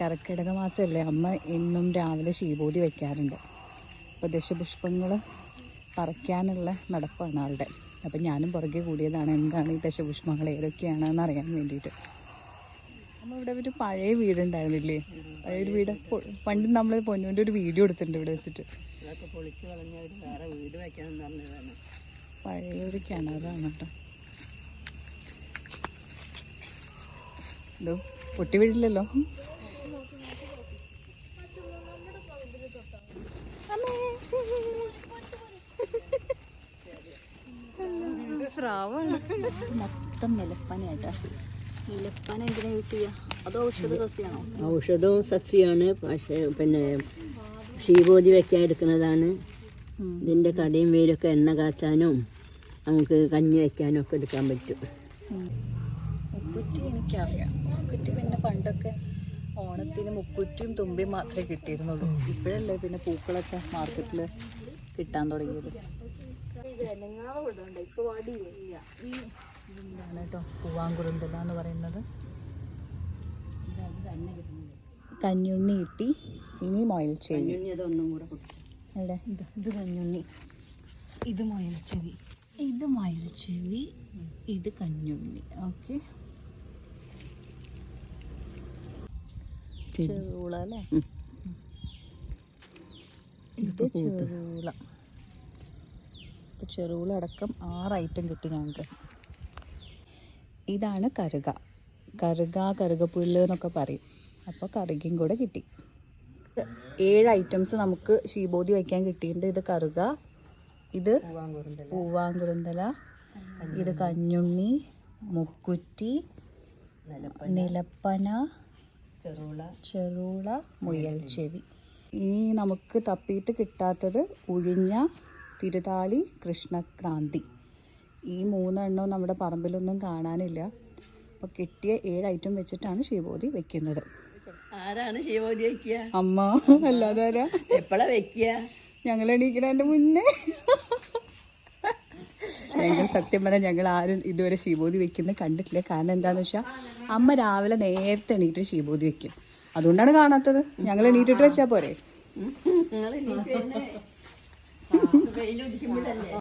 കർക്കിടക മാസമല്ലേ അമ്മ ഇന്നും രാവിലെ ശീബോധി വയ്ക്കാറുണ്ട്. അപ്പോൾ ദശപുഷ്പങ്ങൾ പറിക്കാനുള്ള നടപ്പാണ് ആളുടെ. അപ്പം ഞാനും പുറകെ കൂടിയതാണ് എന്താണ് ഈ ദശപുഷ്പങ്ങൾ ഏതൊക്കെയാണെന്ന് അറിയാൻ വേണ്ടിയിട്ട്. അമ്മ ഇവിടെ ഒരു പഴയ വീടുണ്ടായിരുന്നില്ലേ? പഴയ ഒരു വീട്. പണ്ട് നമ്മൾ പൊന്നൂന്റെ ഒരു വീഡിയോ എടുത്തിട്ടുണ്ട് ഇവിടെ വെച്ചിട്ട്. പഴയ ഒരു കിണറാണ് കേട്ടോ ഇതോ പൊട്ടി വീഴില്ലല്ലോ? സ്രാവാണ് മൊത്തം നിലപ്പനയായിട്ടാ നിലപ്പന എന്തിനാ യൂസ് ചെയ്യാ? അതോ ഔഷധ സസ്യാണോ? ഔഷധവും സസ്യമാണ് പക്ഷേ പിന്നെ ശ്രീബോധി വെക്കാൻ എടുക്കുന്നതാണ്. ഇതിന്റെ കടയും വേരൊക്കെ എണ്ണ കാച്ചാനും നമുക്ക് കഞ്ഞി വെക്കാനും ഒക്കെ എടുക്കാൻ പറ്റും. മുക്കുറ്റി എനിക്കറിയാം. മുക്കുറ്റി പിന്നെ പണ്ടൊക്കെ ഓണത്തിന് മുക്കുറ്റിയും തുമ്പിയും മാത്രമേ കിട്ടിയിരുന്നുള്ളൂ. ഇപ്പോഴല്ലേ പിന്നെ പൂക്കളൊക്കെ മാർക്കറ്റിൽ കിട്ടാൻ തുടങ്ങിയത്. ഇതാണ് കേട്ടോ പൂവാങ്കുറുന്തല എന്ന് പറയുന്നത്. കഞ്ഞുണ്ണി ഇട്ടി ഇനി മൊയൽ ചെവി. എവിടെ? ഇത് ഇത് കഞ്ഞുണ്ണി. ഇത് മൊയൽ ചെവി. ഇത് മൊയൽ ചെവി. ഇത് കഞ്ഞുണ്ണി. ഓക്കെ. ചെറുള അല്ലേ. ഇത് ചെറുള ഇപ്പൊ അടക്കം ആറ് ഐറ്റം കിട്ടി ഞങ്ങൾക്ക് ഇതാണ് കറുക. കറുക കറുകപ്പുല്ല് എന്നൊക്കെ പറയും. അപ്പോൾ കറുകയും കൂടെ കിട്ടി. ഏഴ് ഐറ്റംസ് നമുക്ക് ശീബോധി വയ്ക്കാൻ കിട്ടിയിട്ടുണ്ട്. ഇത് കറുക ഇത് പൂവാങ്കുറുന്തല ഇത് കഞ്ഞുണ്ണി മുക്കുറ്റി നിലപ്പന ചെറുള ചെറുള മുയൽ ചെവി ഇനി നമുക്ക് തപ്പിയിട്ട് കിട്ടാത്തത് ഉഴിഞ്ഞ തിരുതാളി കൃഷ്ണക്രാന്തി. ഈ മൂന്നെണ്ണവും നമ്മുടെ പറമ്പിലൊന്നും കാണാനില്ല. അപ്പോൾ കിട്ടിയ ഏഴ് ഐറ്റം വെച്ചിട്ടാണ് ശിവബോധി വെക്കുന്നത്. ആരാണ് ശിവോദി വയ്ക്കുക അമ്മ അല്ലാതെ ആരാ? എപ്പോഴാ വെക്കുക? ഞങ്ങൾ എണീക്കണതിന്റെ മുന്നേ. ഞങ്ങൾ സത്യം പറഞ്ഞാൽ ഞങ്ങൾ ആരും ഇതുവരെ ശിവോദി വെക്കുന്നത് കണ്ടിട്ടില്ല. കാരണം എന്താണെന്ന് വെച്ചാൽ അമ്മ രാവിലെ നേരത്തെ എണീറ്റ് ശിവബോധി വെക്കും. അതുകൊണ്ടാണ് കാണാത്തത്. ഞങ്ങൾ എണീറ്റിട്ട് വെച്ചാൽ പോരെ? നിങ്ങൾ വെയിലുദിക്കുമ്പോഴല്ലേ